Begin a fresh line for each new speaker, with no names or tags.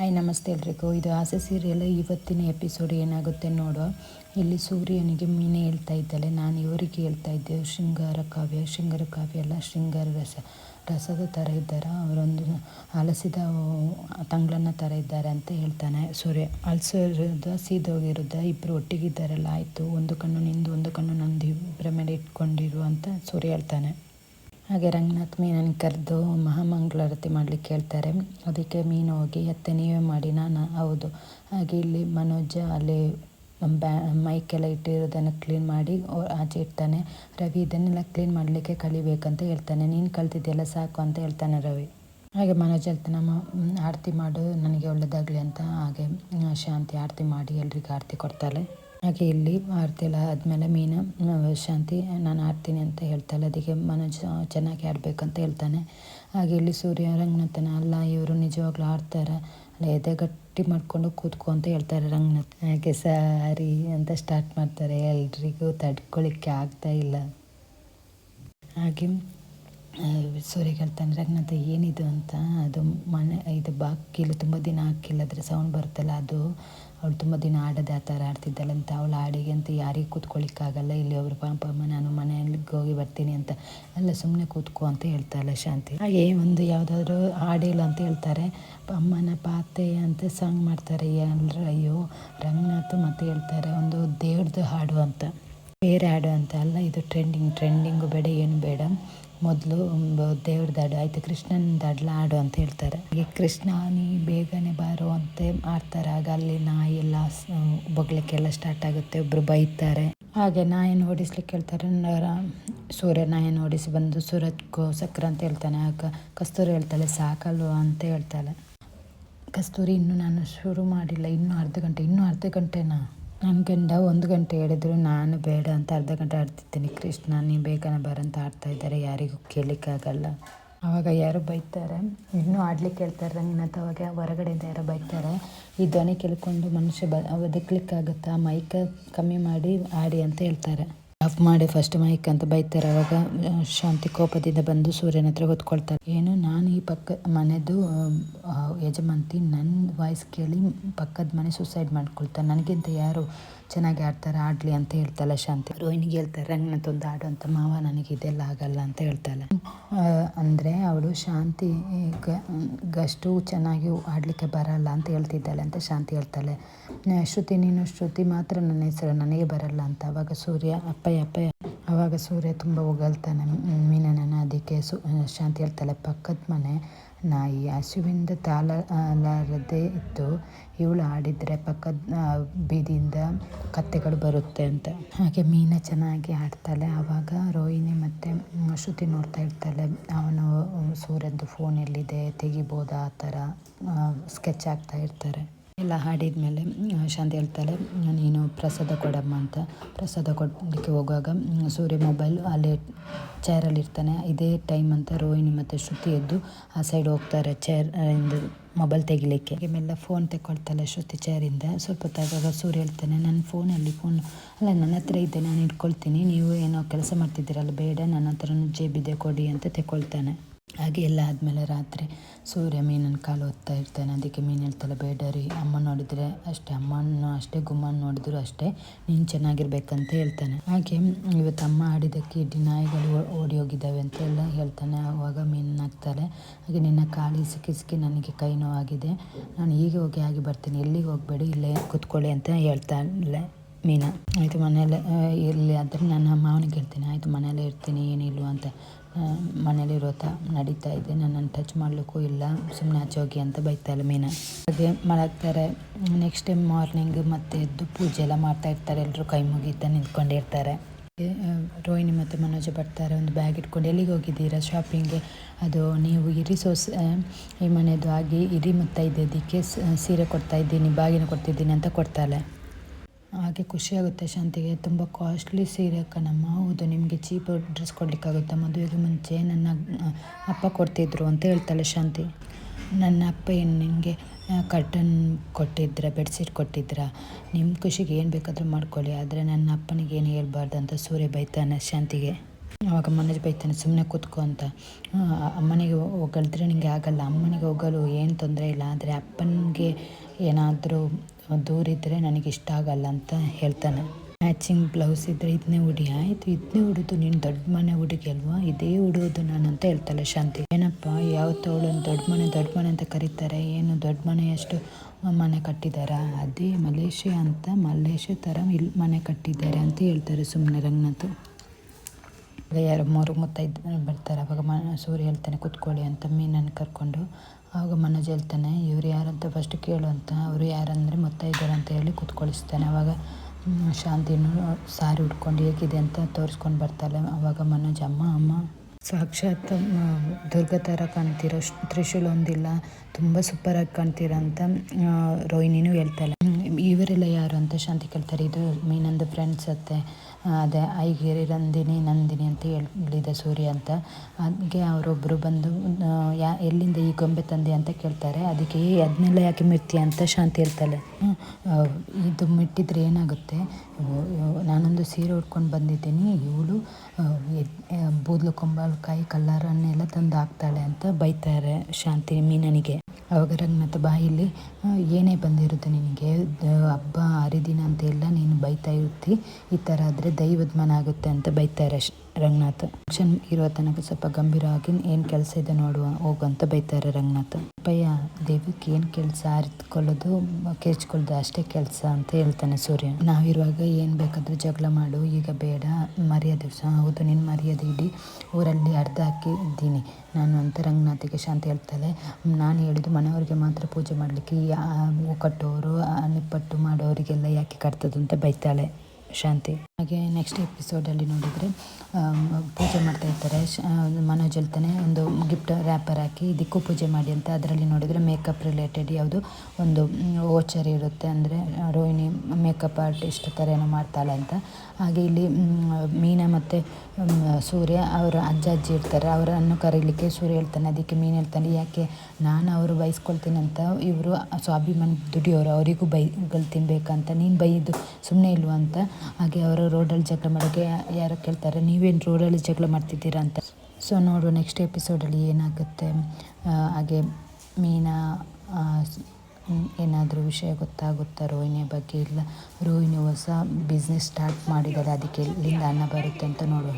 Hi ನಮಸ್ತೆ ಎಲ್ರಿಗೂ. ಇದು ಆಸೆ ಸೀರಿಯಲ್ ಇವತ್ತಿನ ಎಪಿಸೋಡ್ ಏನಾಗುತ್ತೆ ನೋಡುವ ಇಲ್ಲಿ ಸೂರ್ಯನಿಗೆ ಮೀನೆ ಹೇಳ್ತಾ ಇದ್ದಾಳೆ. ನಾನು ಇವರಿಗೆ ಹೇಳ್ತಾ ಇದ್ದೆ, ಶೃಂಗಾರ ಕಾವ್ಯ ಶೃಂಗಾರ ಕಾವ್ಯ ಎಲ್ಲ ಶೃಂಗಾರ ರಸ. ರಸದ ಥರ ಇದ್ದಾರೆ. ಅವರೊಂದು ಅಲಸಿದ ತಂಗ್ಳನ್ನ ಥರ ಇದ್ದಾರೆ ಅಂತ ಹೇಳ್ತಾನೆ ಸೂರ್ಯ. ಅಲ್ಸರದ ಸೀದೋಗಿರುದ ಇಬ್ಬರು ಒಟ್ಟಿಗಿದ್ದಾರೆಲ್ಲ, ಆಯಿತು. ಒಂದು ಕಣ್ಣು ನಿಂದು, ಒಂದು ಕಣ್ಣು ನಂದು. ಇಬ್ಬರ ಮೇಲೆ ಇಟ್ಕೊಂಡಿರು ಅಂತ ಸೂರ್ಯ ಹೇಳ್ತಾನೆ. ಹಾಗೆ ರಂಗನಾಥ್ ಮೀನನ್ನು ಕರೆದು ಮಹಾಮಂಗಳಾರತಿ ಮಾಡಲಿಕ್ಕೆ ಹೇಳ್ತಾರೆ. ಅದಕ್ಕೆ ಮೀನು ಹೋಗಿ ಅತ್ತೆ ನೀವೇ ಮಾಡಿ, ನಾನು ಹೌದು. ಹಾಗೆ ಇಲ್ಲಿ ಮನೋಜ ಅಲ್ಲಿ ಬ್ಯಾ ಮೈಕೆಲ್ಲ ಇಟ್ಟಿರೋದನ್ನು ಕ್ಲೀನ್ ಮಾಡಿ ಆಚೆ ಇಡ್ತಾನೆ ರವಿ ಇದನ್ನೆಲ್ಲ ಕ್ಲೀನ್ ಮಾಡಲಿಕ್ಕೆ ಕಲಿಬೇಕಂತ ಹೇಳ್ತಾನೆ. ನೀನು ಕಲ್ತಿದ್ದೆಲ್ಲ ಸಾಕು ಅಂತ ಹೇಳ್ತಾನೆ ರವಿ. ಹಾಗೆ ಮನೋಜ್ ಹೇಳ್ತಾನೆ ಆರತಿ ಮಾಡು, ನನಗೆ ಒಳ್ಳೆಯದಾಗಲಿ ಅಂತ. ಹಾಗೆ ಶಾಂತಿ ಆರತಿ ಮಾಡಿ ಎಲ್ರಿಗೂ ಆರತಿ ಕೊಡ್ತಾಳೆ. ಹಾಗೆ ಇಲ್ಲಿ ಆರತಿ ಎಲ್ಲ ಆದಮೇಲೆ ಮೀನ ಶಾಂತಿ, ನಾನು ಆಡ್ತೀನಿ ಅಂತ ಹೇಳ್ತಾಳೆ ಅದಕ್ಕೆ ಮನೋಜ್ ಚೆನ್ನಾಗಿ ಆಡಬೇಕಂತ ಹೇಳ್ತಾನೆ. ಹಾಗೆ ಇಲ್ಲಿ ಸೂರ್ಯ, ರಂಗನಾಥನ ಅಲ್ಲ, ಇವರು ನಿಜವಾಗ್ಲೂ ಆಡ್ತಾರೆ. ಅಲ್ಲ, ಎದೆ ಗಟ್ಟಿ ಮಾಡಿಕೊಂಡು ಕೂತ್ಕೊ ಅಂತ ಹೇಳ್ತಾರೆ ರಂಗನಾಥ್. ಹಾಗೆ ಸಾರಿ ಅಂತ ಸ್ಟಾರ್ಟ್ ಮಾಡ್ತಾರೆ. ಎಲ್ರಿಗೂ ತಡ್ಕೊಳ್ಳಿಕ್ಕೆ ಆಗ್ತಾ ಇಲ್ಲ. ಹಾಗೆ ಸೂರ್ಯ ಹೇಳ್ತಾನೆ ರಂಗನಾಥ, ಏನಿದು ಅಂತ? ಅದು ಮನೆ, ಇದು ಬಾಕಿಲು, ತುಂಬ ದಿನ ಹಾಕಿಲ್ಲ, ಅದ್ರ ಸೌಂಡ್ ಬರುತ್ತಲ್ಲ, ಅದು. ಅವಳು ತುಂಬ ದಿನ ಆಡದೆ ಆ ಥರ ಆಡ್ತಿದ್ದಲ್ಲ ಅಂತ. ಅವಳು ಹಾಡಿಗೆ ಅಂತ ಯಾರಿಗೆ ಕೂತ್ಕೊಳ್ಳಿಕ್ಕಾಗಲ್ಲ. ಇಲ್ಲಿ ಒಬ್ರು ಪಾಪ ನಾನು ಮನೆಯಲ್ಲಿ ಹೋಗಿ ಬರ್ತೀನಿ ಅಂತ. ಅಲ್ಲ ಸುಮ್ಮನೆ ಕೂತ್ಕೋ ಅಂತ ಹೇಳ್ತಾಳೆ ಶಾಂತಿ. ಹಾಗೆ ಒಂದು ಯಾವುದಾದ್ರೂ ಹಾಡಿಲ್ಲ ಅಂತ ಹೇಳ್ತಾರೆ. ಅಮ್ಮನ ಪಾತೆ ಅಂತ ಸಾಂಗ್ ಮಾಡ್ತಾರೆ. ಎಲ್ಲರೂ ಅಯ್ಯೋ, ರಂಗನಾಥ್ ಮತ್ತು ಹೇಳ್ತಾರೆ, ಒಂದು ದೇವ್ರದ್ದು ಹಾಡು ಅಂತ. ಬೇರೆ ಹಾಡು ಅಂತ. ಅಲ್ಲ, ಇದು ಟ್ರೆಂಡಿಂಗ್ ಟ್ರೆಂಡಿಂಗು ಬೇಡ, ಏನು ಬೇಡ. ಮೊದಲು ದೇವ್ರ ದಾಡು, ಆಯಿತು, ಕೃಷ್ಣನ ದಾಡ್ಲ ಆಡು ಅಂತ ಹೇಳ್ತಾರೆ. ಹಾಗೆ ಕೃಷ್ಣ, ನೀ ಬೇಗನೆ ಬಾರೋ ಅಂತ ಆಡ್ತಾರೆ. ಆಗ ಅಲ್ಲಿ ನಾಯಿ ಎಲ್ಲ ಬಗ್ಲಿಕ್ಕೆಲ್ಲ ಸ್ಟಾರ್ಟ್ ಆಗುತ್ತೆ. ಒಬ್ರು ಬೈತಾರೆ. ಹಾಗೆ ನಾಯಿನ ಓಡಿಸ್ಲಿಕ್ಕೆ ಹೇಳ್ತಾರೆ. ಸೂರ್ಯ ನಾಯಿನ ಓಡಿಸಿ ಬಂದು ಸೂರಜ್ಗೋ ಸಕ್ರ ಅಂತ ಹೇಳ್ತಾನೆ. ಆಗ ಕಸ್ತೂರಿ ಹೇಳ್ತಾಳೆ ಸಾಕಲು ಅಂತ ಹೇಳ್ತಾಳೆ. ಕಸ್ತೂರಿ, ಇನ್ನೂ ನಾನು ಶುರು ಮಾಡಿಲ್ಲ. ಇನ್ನೂ ಅರ್ಧ ಗಂಟೆ, ಇನ್ನೂ ಅರ್ಧ ಗಂಟೆನಾ? ನನ್ನ ಗಂಡ ಒಂದು ಗಂಟೆ ಹೇಳಿದ್ರು, ನಾನು ಬೇಡ ಅಂತ ಅರ್ಧ ಗಂಟೆ ಆಡ್ತಿದ್ದೀನಿ ಕೃಷ್ಣ, ನೀನು ಬೇಗನೆ ಬರಂತ ಆಡ್ತಾ ಇದ್ದಾರೆ, ಯಾರಿಗೂ ಕೇಳಲಿಕ್ಕಾಗಲ್ಲ ಆವಾಗ ಯಾರು ಬೈತಾರೆ, ಇನ್ನೂ ಆಡ್ಲಿಕ್ಕೆ ಹೇಳ್ತಾರೆ ರಂಗನಾಥ್ ಅವಾಗ ಹೊರಗಡೆಯಿಂದ ಯಾರೋ ಬೈತಾರೆ. ಈ ಧ್ವನಿ ಕೇಳ್ಕೊಂಡು ಮನುಷ್ಯ ಬ, ಬದುಕ್ಲಿಕ್ಕಾಗತ್ತಾ? ಮೈಕ ಕಮ್ಮಿ ಮಾಡಿ ಆಡಿ ಅಂತ ಹೇಳ್ತಾರೆ. ಆಫ್ ಮಾಡಿ ಫಸ್ಟ್ ಮೈಕ್ ಅಂತ ಬೈತಾರೆ, ಅವಾಗ ಶಾಂತಿ ಕೋಪದಿಂದ ಬಂದು ಸೂರ್ಯನ ಹತ್ರ ಹೊತ್ಕೊಳ್ತಾರೆ. ಏನು, ನಾನು ಈ ಪಕ್ಕ ಮನೆದು ಯಜಮಾಂತಿ ನನ್ನ ವಾಯ್ಸ್ ಕೇಳಿ ಪಕ್ಕದ ಮನೆ ಸುಸೈಡ್ ಮಾಡ್ಕೊಳ್ತಾರೆ ನನಗಿಂತ ಯಾರು ಚೆನ್ನಾಗಿ ಆಡ್ತಾರೆ? ಆಡಲಿ ಅಂತ ಹೇಳ್ತಾಳೆ ಶಾಂತಿ. ರೋಹಿಣಿಗೆ ಹೇಳ್ತಾರೆ ರಂಗನ ಒಂದು ಆಡು ಅಂತ. ಮಾವ ನನಗೆ ಇದೆಲ್ಲ ಆಗಲ್ಲ ಅಂತ ಹೇಳ್ತಾಳೆ. ಅಂದರೆ ಅವಳು ಶಾಂತಿ ಗಷ್ಟು ಚೆನ್ನಾಗಿ ಆಡಲಿಕ್ಕೆ ಬರಲ್ಲ ಅಂತ ಹೇಳ್ತಿದ್ದಾಳೆ ಅಂತ ಶಾಂತಿ ಹೇಳ್ತಾಳೆ. ಶ್ರುತಿ, ನೀನು ಶ್ರುತಿ ಮಾತ್ರ ನನ್ನ ಹೆಸರು, ನನಗೆ ಬರಲ್ಲ ಅಂತ. ಅವಾಗ ಸೂರ್ಯ, ಅಪ್ಪಯ್ಯ ಅಪ್ಪಯ್ಯ. ಅವಾಗ ಸೂರ್ಯ ತುಂಬ ಹೊಗಳ್ತಾನೆ ಮೀನನ ಅದಕ್ಕೆ ಸು ಶಾಂತಿ ಹೇಳ್ತಾಳೆ ಪಕ್ಕದ ಮನೆ ನಾಯಿ ಹಸುವಿಂದ ತಾಳಲಾರದೆ ಇತ್ತು ಇವಳು ಆಡಿದರೆ ಪಕ್ಕದ ಬೀದಿಯಿಂದ ಕತ್ತೆಗಳು ಬರುತ್ತೆ ಅಂತ. ಹಾಗೆ ಮೀನ ಚೆನ್ನಾಗಿ ಆಡ್ತಾಳೆ. ಆವಾಗ ರೋಹಿಣಿ ಮತ್ತು ಶ್ರುತಿ ನೋಡ್ತಾ ಇರ್ತಾಳೆ, ಅವನು ಸೂರ್ಯದ್ದು ಫೋನ್ ಎಲ್ಲಿದೆ, ತೆಗಿಬೋದಾ ಆ ಥರ ಸ್ಕೆಚ್ ಆಗ್ತಾ ಇರ್ತಾರೆ. ಎಲ್ಲ ಹಾಡಿದ್ಮೇಲೆ ಶಾಂತಿ ಹೇಳ್ತಾಳೆ, ನೀನು ಪ್ರಸಾದ ಕೊಡಮ್ಮ ಅಂತ. ಪ್ರಸಾದ ಕೊಡಲಿಕ್ಕೆ ಹೋಗುವಾಗ ಸೂರ್ಯ ಮೊಬೈಲ್ ಅಲ್ಲಿ ಚೇರಲ್ಲಿ ಇರ್ತಾನೆ. ಇದೇ ಟೈಮ್ ಅಂತ ರೋಹಿಣಿ ಮತ್ತು ಶ್ರುತಿ ಎದ್ದು ಆ ಸೈಡ್ ಹೋಗ್ತಾರೆ ಚೇರ್ ಇಂದ ಮೊಬೈಲ್ ತೆಗಿಲಿಕ್ಕೆ. ಮೆಲ್ಲ ಫೋನ್ ತೆಕ್ಕೊಳ್ತಾಳೆ ಶ್ರುತಿ ಚೇರಿಂದ ಸ್ವಲ್ಪ ಹೊತ್ತಾಗ ಸೂರ್ಯ ಹೇಳ್ತಾನೆ ನನ್ನ ಫೋನಲ್ಲಿ ಫೋನ್ ಅಲ್ಲ, ನನ್ನ ಹತ್ರ ಇದೆ, ನಾನು ಇಟ್ಕೊಳ್ತೀನಿ. ನೀವು ಏನೋ ಕೆಲಸ ಮಾಡ್ತಿದ್ದೀರಲ್ಲ, ಬೇಡ, ನನ್ನ ಹತ್ರನೂ ಜೇಬಿದೆ, ಕೊಡಿ ಅಂತ ತೆಕ್ಕೊಳ್ತಾನೆ. ಹಾಗೆ ಎಲ್ಲ ಆದಮೇಲೆ ರಾತ್ರಿ ಸೂರ್ಯ ಮೀನನ್ನು ಕಾಲು ಓದ್ತಾ ಇರ್ತಾನೆ. ಅದಕ್ಕೆ ಮೀನು ಹೇಳ್ತಾಳೆ ಬೇಡ ರೀ ಅಮ್ಮ ನೋಡಿದರೆ ಅಷ್ಟೇ ಅಮ್ಮನ ಅಷ್ಟೇ, ಗುಮ್ಮನ ನೋಡಿದ್ರು ಅಷ್ಟೇ ನೀನು ಚೆನ್ನಾಗಿರ್ಬೇಕಂತ ಹೇಳ್ತಾನೆ. ಹಾಗೆ ಇವತ್ತು ಅಮ್ಮ ಆಡಿದ್ದಕ್ಕೆ ಇಡೀ ನಾಯಿಗಳು ಓಡಿ ಹೋಗಿದ್ದಾವೆ ಅಂತ ಎಲ್ಲ ಹೇಳ್ತಾನೆ. ಆವಾಗ ಮೀನು ಹಾಕ್ತಾರೆ ಹಾಗೆ ನಿನ್ನ ಕಾಲು ಸಿಕ್ಕಿ ನನಗೆ ಕೈ ನೋವಾಗಿದೆ. ನಾನು ಈಗ ಹೋಗಿ ಆಗಿ ಬರ್ತೀನಿ. ಎಲ್ಲಿಗೆ ಹೋಗಬೇಡಿ? ಇಲ್ಲೇ ಕೂತ್ಕೊಳ್ಳಿ ಅಂತ ಹೇಳ್ತಾಳೆ ಮೀನ. ಆಯಿತು ಮನೇಲೆ ಇರಲಿ ಆದರೆ ನಾನು ಮಾವನಿಗೆ ಹೇಳ್ತೀನಿ. ಆಯಿತು ಮನೇಲೇ ಇರ್ತೀನಿ ಏನಿಲ್ಲ ಅಂತ. ಮನೇಲಿರೋ ಥರ ನಡೀತಾ ಇದೆ. ನನ್ನನ್ನು ಟಚ್ ಮಾಡಲಿಕ್ಕೂ ಇಲ್ಲ. ಸುಮ್ಮನೆ ಆಚೆ ಹೋಗಿ ಅಂತ ಬೈತಾಳೆ ಮೀನ. ಹಾಗೆ ಮಲಗ್ತಾರೆ. ನೆಕ್ಸ್ಟ್ ಟೈಮ್ ಮಾರ್ನಿಂಗ್ ಮತ್ತೆ ಎದ್ದು ಪೂಜೆ ಎಲ್ಲ ಮಾಡ್ತಾ ಇರ್ತಾರೆ. ಎಲ್ಲರೂ ಕೈ ಮುಗಿತಾ ನಿಂತ್ಕೊಂಡಿರ್ತಾರೆ ರೋಹಿಣಿ ಮತ್ತು ಮನೋಜ ಬರ್ತಾರೆ. ಒಂದು ಬ್ಯಾಗ್ ಇಟ್ಕೊಂಡು ಎಲ್ಲಿಗೆ ಹೋಗಿದ್ದೀರಾ? ಶಾಪಿಂಗ್ಗೆ ಅದು ನೀವು ಇರಿ ಸೋಸ್ ಈ ಮನೆಯದು ಆಗಿ ಇರಿ ಮುತ್ತೈದಕ್ಕೆ ಸೀರೆ ಕೊಡ್ತಾ ಇದ್ದೀನಿ, ಬಾಗಿನ ಕೊಡ್ತಿದ್ದೀನಿ ಅಂತ ಕೊಡ್ತಾಳೆ. ಹಾಗೆ ಖುಷಿಯಾಗುತ್ತೆ ಶಾಂತಿಗೆ. ತುಂಬ ಕಾಸ್ಟ್ಲಿ ಸೀರೆ ಕಣಮ್ಮ. ಹೌದು, ನಿಮಗೆ ಚೀಪ್ ಡ್ರೆಸ್ ಕೊಡಲಿಕ್ಕಾಗುತ್ತೆ. ಮದುವೆಗೆ ಮುಂಚೆ ನನ್ನ ಅಪ್ಪ ಕೊಡ್ತಿದ್ರು ಅಂತ ಹೇಳ್ತಾಳೆ ಶಾಂತಿ. ನನ್ನ ಅಪ್ಪ ಏನು ನಿಮಗೆ ಕರ್ಟನ್ ಕೊಟ್ಟಿದ್ರ ಬೆಡ್ಶೀಟ್ ಕೊಟ್ಟಿದ್ರ? ನಿಮ್ಮ ಖುಷಿಗೆ ಏನು ಬೇಕಾದರೂ ಮಾಡ್ಕೊಳ್ಳಿ. ಆದರೆ ನನ್ನ ಅಪ್ಪನಿಗೆ ಏನು ಹೇಳ್ಬಾರ್ದು ಅಂತ ಸೂರ್ಯ ಬೈತಾನೆ ಶಾಂತಿಗೆ. ಆವಾಗ ಮನೇಜ್ ಬೈತಾನೆ ಸುಮ್ಮನೆ ಕೂತ್ಕೊ ಅಂತ. ಅಮ್ಮನಿಗೆ ಹೊಗಳಿದ್ರೆ ನಿಮಗೆ ಆಗಲ್ಲ. ಅಮ್ಮನಿಗೆ ಹೋಗಲು ಏನು ತೊಂದರೆ ಇಲ್ಲ. ಆದರೆ ಅಪ್ಪನಿಗೆ ಏನಾದರೂ ದೂರಿದ್ದರೆ ನನಗೆ ಇಷ್ಟ ಆಗಲ್ಲ ಅಂತ ಹೇಳ್ತಾನೆ. ಮ್ಯಾಚಿಂಗ್ ಬ್ಲೌಸ್ ಇದ್ದರೆ ಇದನ್ನೇ ಉಡಿ. ಆಯಿತು ಇದನ್ನೇ ಉಡೋದು. ನೀನು ದೊಡ್ಡ ಮನೆ ಹುಡುಗಿ ಅಲ್ವಾ? ಇದೇ ಉಡೋದು ನಾನು ಅಂತ ಹೇಳ್ತಾಳೆ ಶಾಂತಿ. ಏನಪ್ಪ, ಯಾವ ತೌಳು ದೊಡ್ಡ ಮನೆ ದೊಡ್ಡ ಮನೆ ಅಂತ ಕರೀತಾರೆ? ಏನು ದೊಡ್ಡ ಮನೆಯಷ್ಟು ಮನೆ ಕಟ್ಟಿದಾರಾ? ಅದೇ ಮಲೇಷ್ಯಾ ಅಂತ ಮಲೇಷ್ಯಾ ಥರ ಇಲ್ಲಿ ಮನೆ ಕಟ್ಟಿದ್ದಾರೆ ಅಂತ ಹೇಳ್ತಾರೆ ಸುಮ್ಮನೆ ರಂಗನಾಥ್. ಯಾರು ಮೂರು ಮುತ್ತೈದು ಬರ್ತಾರೆ. ಅವಾಗ ಮ, ಸೂರ್ಯ ಹೇಳ್ತಾನೆ, ಕೂತ್ಕೊಳ್ಳಿ ಅಂತ ಮೀನನ್ನು ಕರ್ಕೊಂಡು. ಆವಾಗ ಮನೋಜ್ ಹೇಳ್ತಾನೆ, ಇವ್ರು ಯಾರಂತ ಫಸ್ಟ್ ಕೇಳು ಅಂತ. ಅವರು ಯಾರಂದರೆ ಇದ್ದಾರೆ ಅಂತ ಹೇಳಿ ಕೂತ್ಕೊಳಿಸ್ತಾನೆ. ಅವಾಗ ಶಾಂತಿನೂ ಸಾರಿ ಉಟ್ಕೊಂಡು ಹೇಗಿದೆ ಅಂತ ತೋರಿಸ್ಕೊಂಡು ಬರ್ತಾಳೆ. ಅವಾಗ ಮನೋಜ್, ಅಮ್ಮ ಅಮ್ಮ, ಸಾಕ್ಷಾತ್ ದುರ್ಗ ಥರ ಕಾಣ್ತಿರೋ. ತ್ರಿಶೂಲ್ ಒಂದಿಲ್ಲ. ತುಂಬ ಸೂಪರಾಗಿ ಕಾಣ್ತೀರ ಅಂತ ರೋಹಿಣಿನೂ ಹೇಳ್ತಾಳೆ. ಇವರೆಲ್ಲ ಯಾರು ಅಂತ ಶಾಂತಿ ಕೇಳ್ತಾರೆ. ಇದು ಮೀನಂದು ಫ್ರೆಂಡ್ಸ್ ಅತ್ತೆ ಅದೇ ಐಗೇರಿ ನಂದಿನಿ ನಂದಿನಿ ಅಂತ ಹೇಳಿದೆ ಸೂರ್ಯ ಅಂತ. ಅದಕ್ಕೆ ಅವರೊಬ್ಬರು ಬಂದು ಯಾ ಎಲ್ಲಿಂದ ಈ ಗೊಂಬೆ ತಂದೆ ಅಂತ ಕೇಳ್ತಾರೆ. ಅದಕ್ಕೆ "ಏ, ಅದನ್ನೆಲ್ಲ ಯಾಕೆ ಮಿಡ್ತೀಯ ಅಂತ ಶಾಂತಿ ಇರ್ತಾಳೆ ಇದು ಮಿಟ್ಟಿದ್ರೆ ಏನಾಗುತ್ತೆ? ನಾನೊಂದು ಸೀರೆ ಉಟ್ಕೊಂಡು ಬಂದಿದ್ದೀನಿ. ಇವಳು ಬೂದ್ಲು ಕೊಂಬಳಕಾಯಿ ಕಲ್ಲರನ್ನೆಲ್ಲ ತಂದು ಹಾಕ್ತಾಳೆ ಅಂತ ಬೈತಾರೆ ಶಾಂತಿ ಮೀನನಿಗೆ. ಅವಾಗ ರಂಗನಾಥ ಬಾಯಲ್ಲಿ ಏನೇ ಬಂದಿರುತ್ತೆ ನಿನಗೆ ಹಬ್ಬ, ಹರಿದಿನ ಅಂತ ಎಲ್ಲ ನೀನು ಬೈತಾ ಇರ್ತಿ. ಈ ಥರ ಆದರೆ ದೈವದ ಮನ ಆಗುತ್ತೆ ಅಂತ ಬೈತಾರೆ ಶ್- ರಂಗನಾಥ್. ಫಂಕ್ಷನ್ ಇರೋ ತನಕ ಸ್ವಲ್ಪ ಗಂಭೀರವಾಗಿ ಏನು ಕೆಲಸ ಇದೆ ನೋಡುವ, ಹೋಗು ಅಂತ ಬೈತಾರೆ ರಂಗನಾಥ್. ಅಪ್ಪಯ್ಯ ದೇವಕ್ಕೆ ಏನು ಕೆಲಸ ಅರಿತ್ಕೊಳ್ಳೋದು ಕೇಚ್ಕೊಳ್ಳೋದು ಅಷ್ಟೇ ಕೆಲಸ ಅಂತ ಹೇಳ್ತಾನೆ ಸೂರ್ಯ. ನಾವಿರುವಾಗ ಏನು ಬೇಕಾದರೂ ಜಗಳ ಮಾಡು, ಈಗ ಬೇಡ, ಮರ್ಯಾದೆ ಹೌದು ನಿನ್ನ ಮರ್ಯಾದೆ ಇಡಿ, ಊರಲ್ಲಿ ಅರ್ಧ ಹಾಕಿದ್ದೀನಿ ನಾನು ಅಂತ ರಂಗನಾಥಿಗೆ ಶಾಂತಿ ಹೇಳ್ತಾಳೆ. ನಾನು ಹೇಳಿದ್ದು ಮನೆಯವ್ರಿಗೆ ಮಾತ್ರ ಪೂಜೆ ಮಾಡಲಿಕ್ಕೆ ಕಟ್ಟೋರು ನಿಪ್ಪಟ್ಟು ಮಾಡೋರಿಗೆಲ್ಲ ಯಾಕೆ ಕಟ್ತದಂತ ಬೈತಾಳೆ ಶಾಂತಿ. ಹಾಗೆ ನೆಕ್ಸ್ಟ್ ಎಪಿಸೋಡಲ್ಲಿ ನೋಡಿದರೆ ಪೂಜೆ ಮಾಡ್ತಾ ಇರ್ತಾರೆ. ಶ- ಮನೋಜ್ ಹೇಳ್ತಾನೆ, ಒಂದು ಗಿಫ್ಟ್ ರ್ಯಾಪರ್ ಹಾಕಿ ಇದಕ್ಕೂ ಪೂಜೆ ಮಾಡಿ ಅಂತ. ಅದರಲ್ಲಿ ನೋಡಿದರೆ ಮೇಕಪ್ ರಿಲೇಟೆಡ್ ಯಾವುದು ಒಂದು ಓಚರ್ ಇರುತ್ತೆ. ಅಂದರೆ ರೋಹಿಣಿ ಮೇಕಪ್ ಆರ್ಟಿಸ್ಟ್ ಥರ ಏನೋ ಮಾಡ್ತಾಳೆ ಅಂತ. ಹಾಗೆ ಇಲ್ಲಿ ಮೀನಾ ಮತ್ತು ಸೂರ್ಯ ಅವರ ಅಜ್ಜ ಅಜ್ಜಿ ಇರ್ತಾರೆ. ಅವರನ್ನು ಕರೀಲಿಕ್ಕೆ ಸೂರ್ಯ ಹೇಳ್ತಾನೆ. ಅದಕ್ಕೆ ಮೀನು ಹೇಳ್ತಾನೆ, ಯಾಕೆ? ನಾನು ಅವರು ಬೈಸ್ಕೊಳ್ತೀನಿ ಅಂತ. ಇವರು ಸ್ವಾಭಿಮಾನ ದುಡಿಯೋರು. ಅವರಿಗೂ ಬೈಗಳು ತಿನ್ಬೇಕಂತ ನೀನು ಬೈದು ಸುಮ್ಮನೆ ಇಲ್ವಾ ಅಂತ. ಹಾಗೆ ಅವರು ರೋಡಲ್ಲಿ ಜಗಳ ಮಾಡೋಕ್ಕೆ ಯಾರೋ ಕೇಳ್ತಾರೆ, ನೀವೇನು ರೋಡಲ್ಲಿ ಜಗಳ ಮಾಡ್ತಿದ್ದೀರಾ ಅಂತ. ಸೊ ನೋಡುವ ನೆಕ್ಸ್ಟ್ ಎಪಿಸೋಡಲ್ಲಿ ಏನಾಗುತ್ತೆ? ಹಾಗೆ ಮೀನಾ ಏನಾದರೂ ವಿಷಯ ಗೊತ್ತಾಗುತ್ತಾ ರೋಹಿಣಿಯ ಬಗ್ಗೆ ಇಲ್ಲ? ರೋಹಿಣಿ ಹೊಸ ಬಿಸ್ನೆಸ್ ಸ್ಟಾರ್ಟ್ ಮಾಡಿದ್ದಾರೆ ಅದಕ್ಕೆ ಎಲ್ಲಿಂದ ಅನ್ನ ಬರುತ್ತೆ ಅಂತ ನೋಡುವ